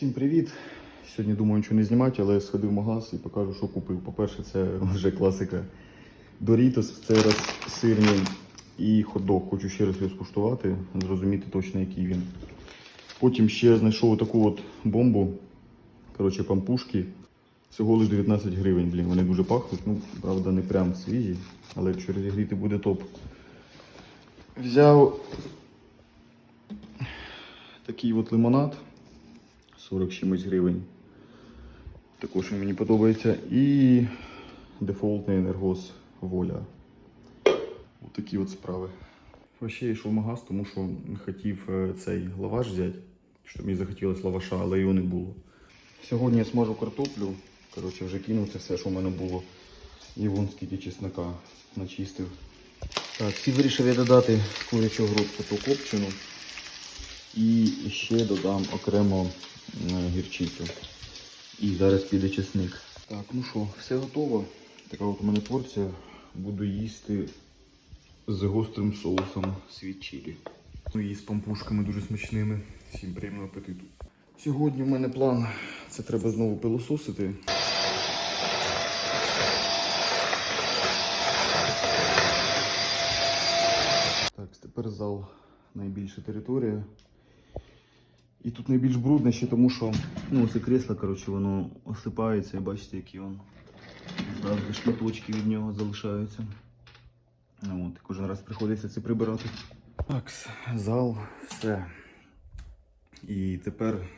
Всім привіт! Сьогодні думаю нічого не знімати, але сходив в магаз і покажу, що купив. По-перше, це вже класика. Дорітос, в цей раз сирний і хот-дог. Хочу ще раз його скуштувати, зрозуміти точно, який він. Потім ще знайшов таку от бомбу. Коротше, пампушки. Всього лише 19 гривень, блін, вони дуже пахнуть. Ну, правда, не прям свіжі, але якщо розігріти буде топ. Взяв такий от лимонад. 40 чимось гривень. Також він мені подобається. І дефолтний енергос воля. Ось такі от справи. Ще я йшов в магаз, тому що хотів е, цей лаваш взяти, щоб мені захотілося лаваша, але його не було. Сьогодні я смажу картоплю. Коротше, вже кинув це все, що в мене було. І вон скільки чеснока начистив. Так, всі вирішив я додати курячу грудку ту копчену. І ще додам окремо гірчицю. І зараз піде чесник. Так, ну що, все готово. Така от у мене порція. Буду їсти з гострим соусом світ. Ну і з пампушками дуже смачними. Всім приємного апетиту. Сьогодні в мене план. Це треба знову пилососити. Так, тепер зал найбільша територія. І тут найбільш брудне ще тому, що ну, це кресло, коротше, воно осипається і бачите, які воно завжди шматочки від нього залишаються. Ну, от, і кожен раз приходиться це прибирати. Так, зал, все. І тепер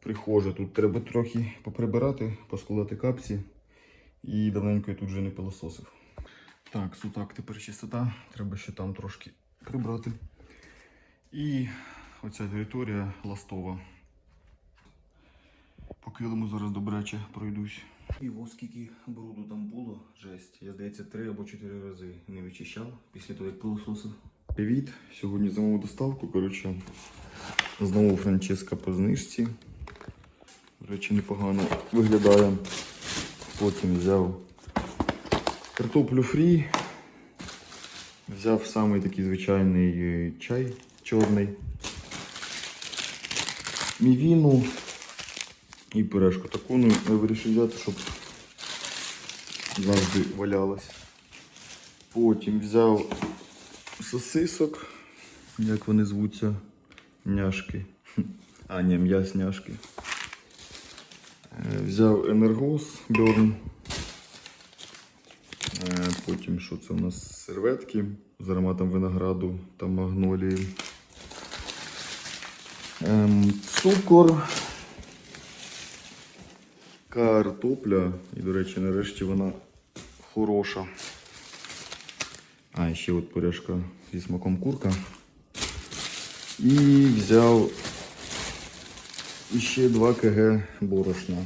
прихожа. Тут треба трохи поприбирати, поскладати капці. І давненько я тут вже не пилососив. Так, сутак, тепер чистота. Треба ще там трошки прибрати. І оця територія ластова. По килиму зараз добряче пройдусь. І ось скільки бруду там було, жесть. Я здається, три або чотири рази не вичищав після того, як пилососив. Привіт! Сьогодні замовив доставку. Коротше, знову Франческа по знижці. До речі, непогано виглядає. Потім взяв картоплю фрі. Взяв самий такий звичайний е, чай чорний. Мівіну і пюрешку таку. Ну, я вирішив взяти, щоб завжди валялась. Потім взяв сосисок, як вони звуться, няшки. А, ні, м'яс няшки. Е, Взяв енергос Burn. Е, Потім що це у нас серветки з ароматом винограду та магнолії. Ем, цукор. Картопля. І, до речі, нарешті вона хороша. А, ще от пиріжка зі смаком курка. І взяв ще 2 кг борошна.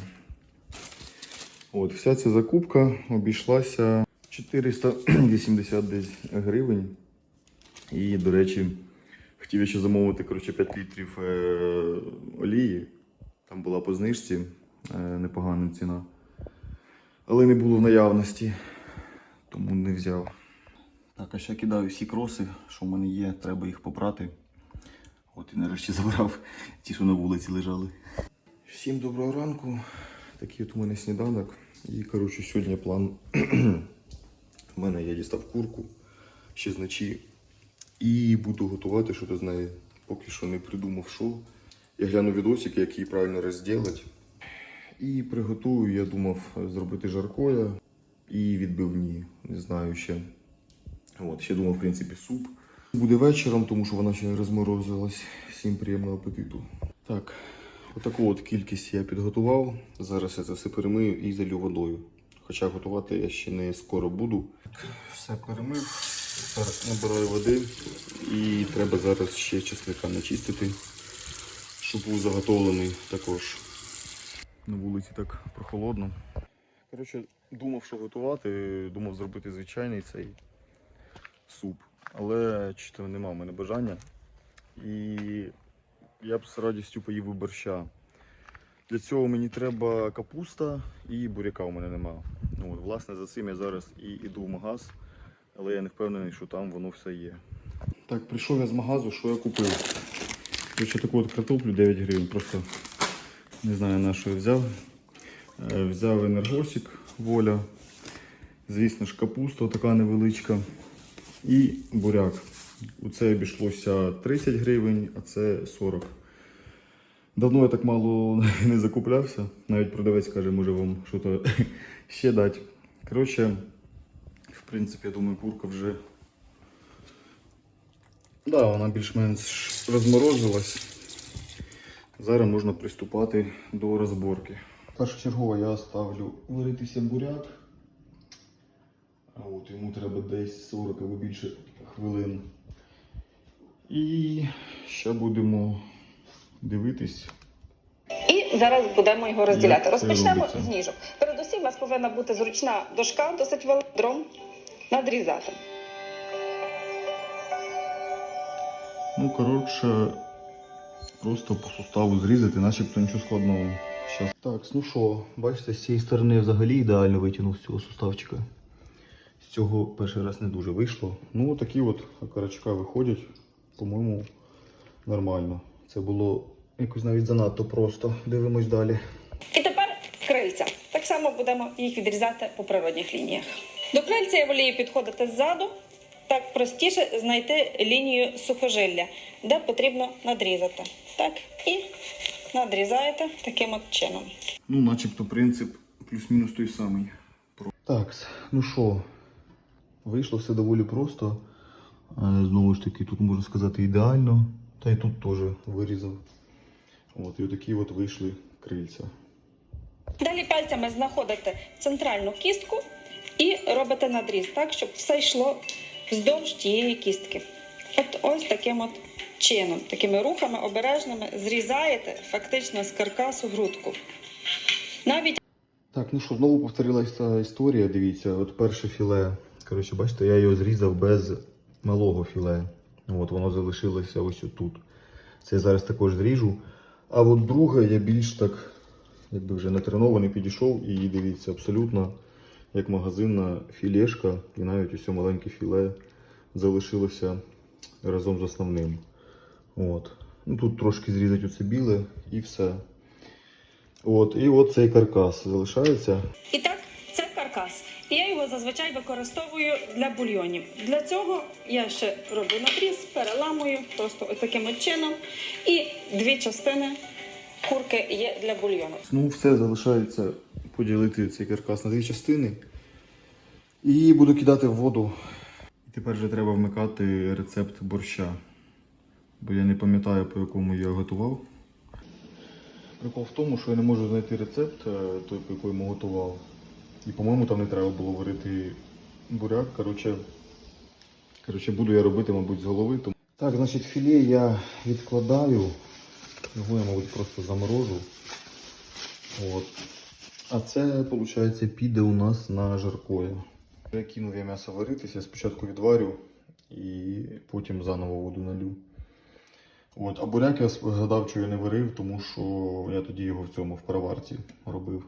От, вся ця закупка обійшлася 480 десь гривень. І, до речі, хотів я ще замовити коротше, 5 літрів е- олії. Там була по знижці е- непогана ціна. Але не було в наявності, тому не взяв. Так, а ще кидаю всі кроси, що в мене є, треба їх попрати. От і нарешті забрав ті, що на вулиці лежали. Всім доброго ранку. Такий от у мене сніданок. І коротше, сьогодні план. У мене я дістав курку ще з ночі. І буду готувати, що ти знає, поки що не придумав що. Я гляну відосики, як її правильно розділити. І приготую, я думав зробити жаркоя і відбивні. Не знаю ще. От, ще думав, в принципі, суп. Буде вечором, тому що вона ще розморозилась. Всім приємного апетиту. Так, отаку от кількість я підготував. Зараз я це все перемию і залю водою. Хоча готувати я ще не скоро буду. Все перемив. Тепер набираю води і треба зараз ще чесника начистити, щоб був заготовлений також. На вулиці так прохолодно. Коротше, думав, що готувати, думав зробити звичайний цей суп. Але чи нема в мене бажання. І я б з радістю поїв би борща. Для цього мені треба капуста і буряка у мене нема. Ну, власне, за цим я зараз і йду в магаз, але я не впевнений, що там воно все є. Так, прийшов я з магазу, що я купив. Короче, таку от картоплю 9 гривень, просто Не знаю на що я взяв. Е, Взяв енергосик воля. Звісно ж, капуста така невеличка. І буряк. У це обійшлося 30 гривень, а це 40. Давно я так мало не закуплявся. Навіть продавець каже, може вам щось ще дати. Коротше, принципі, я думаю, курка вже. Да, вона більш-менш розморозилась. Зараз можна приступати до розборки. Першочергово я ставлю варитися буряк. А от йому треба десь 40 або більше хвилин. І ще будемо дивитись. І зараз будемо його розділяти. Розпочнемо з ніжок. Передусім, у вас повинна бути зручна дошка, досить велика дром надрізати. Ну, коротше, просто по суставу зрізати, начебто нічого складного. Щас. Так, ну що, бачите, з цієї сторони взагалі ідеально витягнув з цього суставчика. З цього перший раз не дуже вийшло. Ну, такі от окорочка виходять, по-моєму, нормально. Це було якось навіть занадто просто. Дивимось далі. І тепер крильця. Так само будемо їх відрізати по природних лініях. До крильця я волію підходити ззаду. Так простіше знайти лінію сухожилля, де потрібно надрізати. Так, і надрізаєте таким от чином. Ну, начебто принцип плюс-мінус той самий. Так, ну що, вийшло все доволі просто. Е, Знову ж таки, тут можна сказати ідеально. Та й тут теж вирізав. От, і отакі от вийшли крильця. Далі пальцями знаходите центральну кістку і робите надріз, так, щоб все йшло вздовж тієї кістки. От ось таким от чином, такими рухами обережними зрізаєте фактично з каркасу грудку. Навіть Так, ну що, знову повторилася історія. Дивіться, от перше філе. Коротше, бачите, я його зрізав без малого філе. От воно залишилося ось тут. Це я зараз також зріжу. А от друге я більш так, якби вже натренований підійшов і дивіться, абсолютно як магазинна філешка, і навіть усе маленьке філе залишилося разом з основним. От. Ну, тут трошки зрізати оце біле і все. От, і от цей каркас залишається. і так, це каркас. І я його зазвичай використовую для бульйонів. Для цього я ще роблю надріз, переламую просто таким чином. І дві частини курки є для бульйону. Ну, все залишається поділити цей каркас на дві частини. І буду кидати в воду. І тепер вже треба вмикати рецепт борща. Бо я не пам'ятаю, по якому я готував. Прикол в тому, що я не можу знайти рецепт, е, той, по якому готував. І, по-моєму, там не треба було варити буряк. Коротше, коротше, буду я робити, мабуть, з голови. Тому... Так, значить, філе я відкладаю. Його я, мабуть, просто заморожу. От. А це, виходить, піде у нас на жаркое. Я кинув я м'ясо варитися, спочатку відварю і потім заново воду налю. От, а буряк я згадав, що я не варив, тому що я тоді його в цьому в пароварці робив.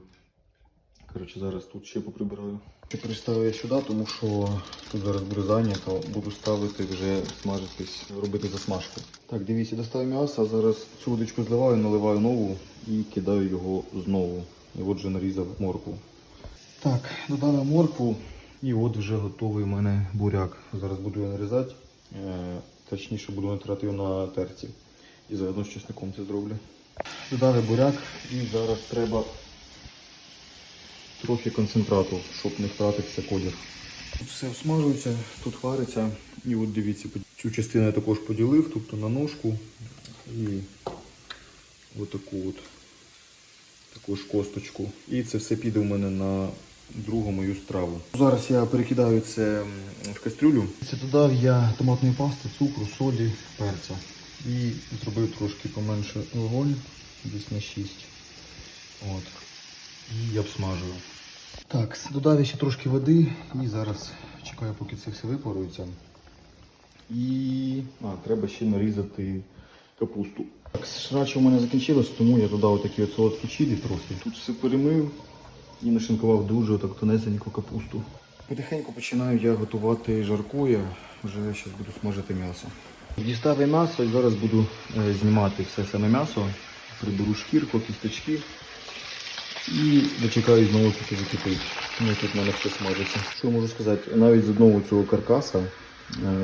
Коротше, зараз тут ще поприбираю. Переставив я сюди, тому що тут зараз буде зайнято, буду ставити вже смажитись, робити засмажку. Так, дивіться, доставив м'ясо, зараз цю водичку зливаю, наливаю нову і кидаю його знову. І от вже нарізав моркву. Так, додав моркву і от вже готовий у мене буряк. Зараз буду його нарізати. Е, точніше буду натирати його на терці. І заодно з чесником це зроблю. Додали буряк і зараз треба трохи концентрату, щоб не втратився колір. Тут все всмажується, тут вариться. І от дивіться, цю частину я також поділив, тобто на ножку і отаку от також косточку. І це все піде у мене на другу мою страву. Зараз я перекидаю це в кастрюлю. Це додав я томатної пасти, цукру, солі, перця. І зробив трошки поменше вогонь, десь на 6. От. І обсмажую. Так, додав я ще трошки води і зараз чекаю, поки це все випарується. І а, треба ще нарізати капусту. Так, срача у мене закінчилось, тому я додав такі от солодкі чилі трохи. Тут все перемив і нашинкував дуже так тонесеньку капусту. Потихеньку починаю я готувати жаркоя, вже зараз буду смажити м'ясо. Дістав я м'ясо і зараз буду е, знімати все саме м'ясо приберу шкірку, кісточки і дочекаю знову поки закипить. Ну, тут в мене все смажиться. Що можу сказати? Навіть з одного цього каркаса е,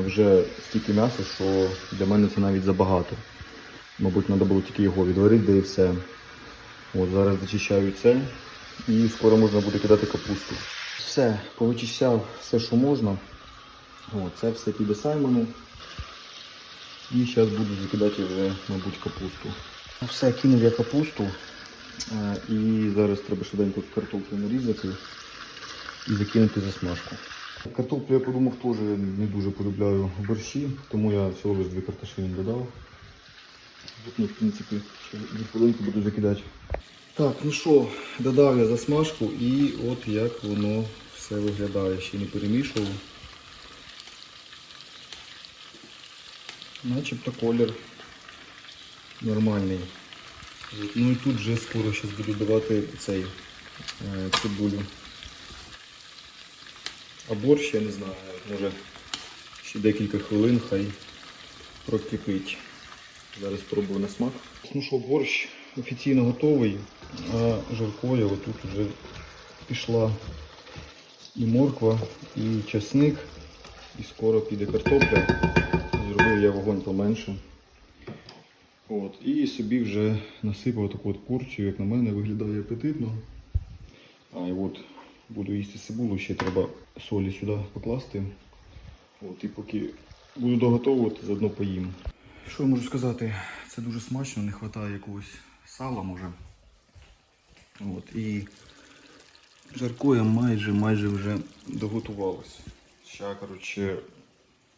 вже стільки м'яса, що для мене це навіть забагато. Мабуть, треба було тільки його відварити, де і все. От зараз зачищаю це і скоро можна буде кидати капусту. Все, повичищав все, що можна. От, це все піде Саймону. І зараз буду закидати вже, мабуть, капусту. Ну, Все, кинув я капусту. Е, І зараз треба швиденько картоплю нарізати і закинути засмажку. Картоплю я подумав теж не дуже полюбляю борщі, тому я всього лише дві картошини додав. Ну, в принципі, ще дві хвилинки буду закидати. Так, ну що, додав я засмажку і от як воно все виглядає. Ще не перемішував. Начебто колір нормальний. Ну і тут вже скоро щас буду давати цей е, цибулю. А борщ, я не знаю, може ще декілька хвилин хай прокипить. Зараз спробую на смак. Ну що, борщ офіційно готовий, а жаркоя отут вже пішла і морква, і часник, і скоро піде картопля. Зробив я вогонь поменше. От, і собі вже насипав таку от порцію, як на мене, виглядає апетитно. А і от буду їсти цибулу, ще треба солі сюди покласти. От, і поки буду доготовувати, заодно поїм. Що я можу сказати? Це дуже смачно, не вистачає якогось сала, може. От, і жаркоя майже майже вже доготувалось. Ще, коротше,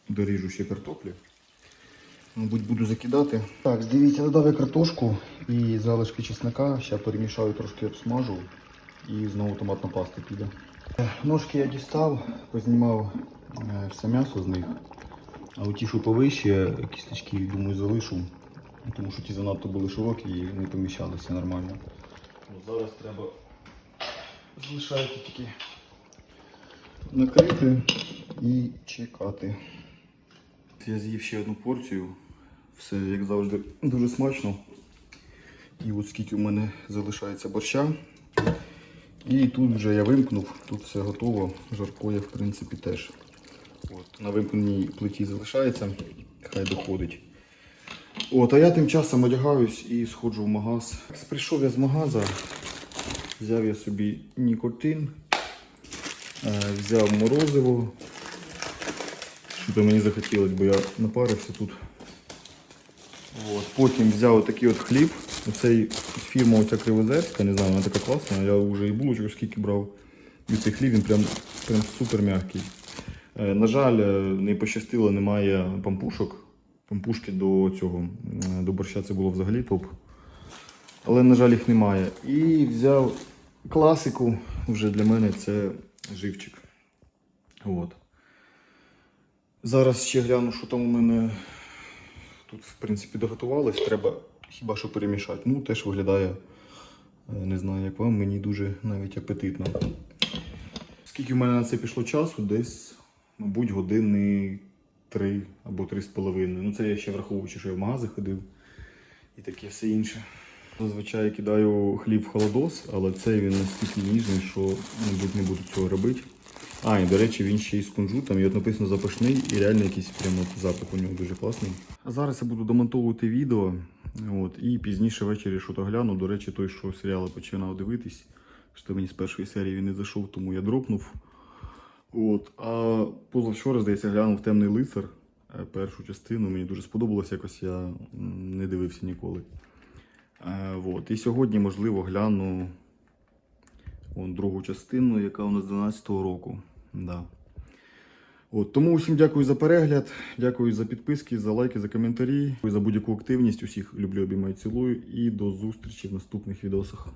доріжу ще картоплі. Мабуть, буду закидати. Так, дивіться, додав я картошку і залишки чеснока. Ще перемішаю, трошки обсмажу і знову томатна паста піде. Ножки я дістав, познімав е, все м'ясо з них. А от ті, що повище, кісточки, думаю, залишу. Тому що ті занадто були широкі і не поміщалися нормально. От зараз треба залишається тільки накрити і чекати. Я з'їв ще одну порцію. Все, як завжди, дуже смачно. І от скільки у мене залишається борща. І тут вже я вимкнув, тут все готово. Жаркоя, в принципі, теж. От, на вимкненій плиті залишається, хай доходить. От, а я тим часом одягаюсь і сходжу в магаз. Прийшов я з магаза, взяв я собі нікотин, е, взяв морозиво. Що мені захотілося, бо я напарився тут. От. Потім взяв такий от хліб. Оцей фірма оця Кривозерська, не знаю, вона така класна. Я вже і булочок скільки брав. І цей хліб він прям, прям супер м'який. Е, на жаль, е, не пощастило, немає пампушок. Пампушки до цього, до борща це було взагалі топ. Але, на жаль, їх немає. І взяв класику, вже для мене це живчик. От. Зараз ще гляну, що там у мене тут, в принципі, доготувалось. Треба хіба що перемішати. Ну, теж виглядає, е, не знаю, як вам, мені дуже навіть апетитно. Скільки в мене на це пішло часу? Десь, мабуть, години три або три з половиною. Ну, це я ще враховуючи, що я в магази ходив і таке все інше. Зазвичай кидаю хліб в холодос, але цей він настільки ніжний, що, мабуть, не буду цього робити. А, і до речі, він ще й з кунжутом, і от написано запашний, і реально якийсь прямо запах у нього дуже класний. А зараз я буду домонтовувати відео. От, і пізніше ввечері що то гляну. До речі, той, що серіали починав дивитись, що мені з першої серії він не зайшов, тому я дропнув. От, а позавчора, здається, глянув темний лицар. е, Першу частину мені дуже сподобалось, якось я не дивився ніколи. Е, от. І сьогодні, можливо, гляну Вон другу частину, яка у нас з 12-го року. Да. От, тому усім дякую за перегляд, дякую за підписки, за лайки, за коментарі, за будь-яку активність. Усіх люблю, обіймаю, цілую і до зустрічі в наступних відосах.